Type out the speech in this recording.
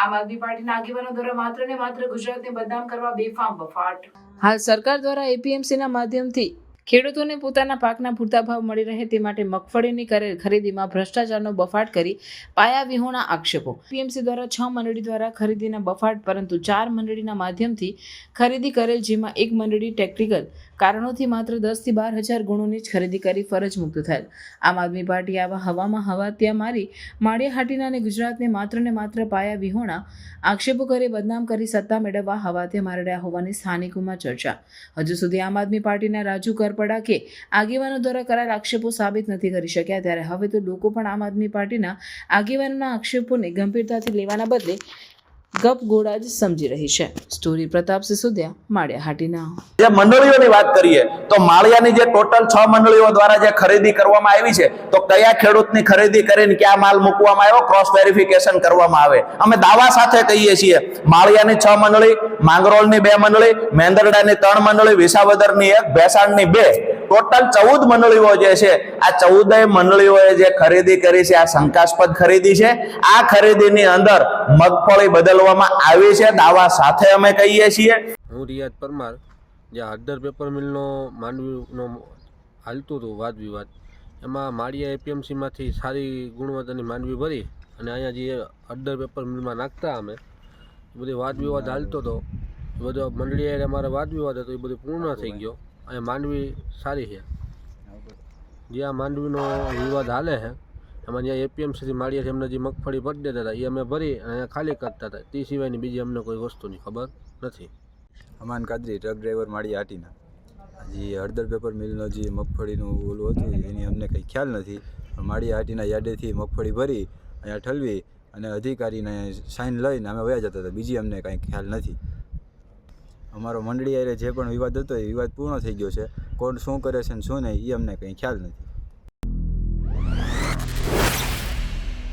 આમ આદમી પાર્ટીના આગેવાનો દ્વારા માત્ર ને માત્ર ગુજરાતને બદનામ કરવા બેફામ બફાટ હાલ સરકાર દ્વારા એપીએમસીના માધ્યમથી ખેડૂતોને પોતાના પાકના પૂરતા ભાવ મળી રહે તે માટે મગફળીની ખરીદીમાં ભ્રષ્ટાચારનો બફાટ કરી પાયા વિહોણા આક્ષેપો. પીએમસી દ્વારા છ મંડળી દ્વારા ખરીદીના બફાટ પરંતુ ચાર મંડળીના માધ્યમથી ખરીદી કરેલ જેમાં એક મંડળી ટેકનિકલ કારણોથી માત્ર દસથી બાર હજાર ગુણોની જ ખરીદી કરી ફરજ મુક્ત થયેલ. આમ આદમી પાર્ટી આવા હવામાં હવા ત્યાં મારી માળિયા હાટીના અને ગુજરાતને માત્ર ને માત્ર પાયા વિહોણા આક્ષેપો કરી, બદનામ કરી સત્તા મેળવવા હવા ત્યાં મારડ્યા હોવાની સ્થાનિકોમાં ચર્ચા. હજુ સુધી આમ આદમી પાર્ટીના રાજુ કરપડા કે આગેવાનો દ્વારા કરાયેલા આક્ષેપો સાબિત નથી કરી શક્યા. ત્યારે હવે તો લોકો પણ આમ આદમી પાર્ટીના આગેવાનોના આક્ષેપોને ગંભીરતાથી લેવાના બદલે ગપ ગોળા જ સમજી રહી છે. સ્ટોરી પ્રતાપ સિસોદિયા, માળિયા હાટીના. જે મંડળીઓની વાત કરીએ, તો માળિયાની જે ટોટલ છ મંડળીઓ દ્વારા જે ખરીદી કરવામાં આવી છે, તો કયા ખેડૂતની ખરીદી કરીને ક્યાં માલ મૂકવામાં આવ્યો? ક્રોસ વેરિફિકેશન કરવામાં આવે. અમે દાવા સાથે કહીએ છીએ, માળિયાની છ મંડળી, માંગરોળની બે મંડળી, મેંદરડાની ત્રણ મંડળી, વિસાવદરની એક ભેસાણની બે. ટોટલ ચૌદ મંડળીઓ જે છે, આ ચૌદય મંડળીઓએ જે ખરીદી કરી છે, આ શંકાસ્પદ ખરીદી છે. આ ખરીદીની અંદર મગફળી બદલવામાં આવી છે. દાવા સાથે અમે કહીએ છીએ. હું રિયાદ પરમાર, જે હળદર પેપર મિલનો માંડવીનો હાલતું હતું વાદ વિવાદ, એમાં માળિયા એપીએમસીમાંથી સારી ગુણવત્તાની માંડવી ભરી અને અહીંયા જે હળદર પેપર મિલમાં નાખતા અમે બધી વાદ વિવાદ હાલતો હતો. બધો મંડળી હારે અમારે વાદ વિવાદ હતો, એ બધું પૂર્ણ થઈ ગયો. અને માંડવી સારી છે. જે આ માંડવીનો વિવાદ હાલે છે, એમાં જ્યાં એપીએમસીથી માળીએ છીએ, એમને જે મગફળી ભરી દેતા હતા એ અમે ભરી અને અહીંયા ખાલી કરતા હતા. તે સિવાયની બીજી અમને કોઈ વસ્તુની ખબર નથી. અમાન કાદરી ટ્રક ડ્રાઈવર માળી આટીના જે હળદર પેપર મિલનો જે મગફળીનું ઓલું હતું, એની અમને કંઈ ખ્યાલ નથી. માળી આટીના યાડેથી મગફળી ભરી, અહીંયા ઠલવી અને અધિકારીને સાઇન લઈને અમે વયા જતા હતા. બીજી અમને કાંઈ ખ્યાલ નથી. અમારો મંડળી હારે જે પણ વિવાદ હતો એ વિવાદ પૂર્ણ થઈ ગયો છે. કોણ શું કરે છે ને શું નહીં એ અમને કંઈ ખ્યાલ નથી.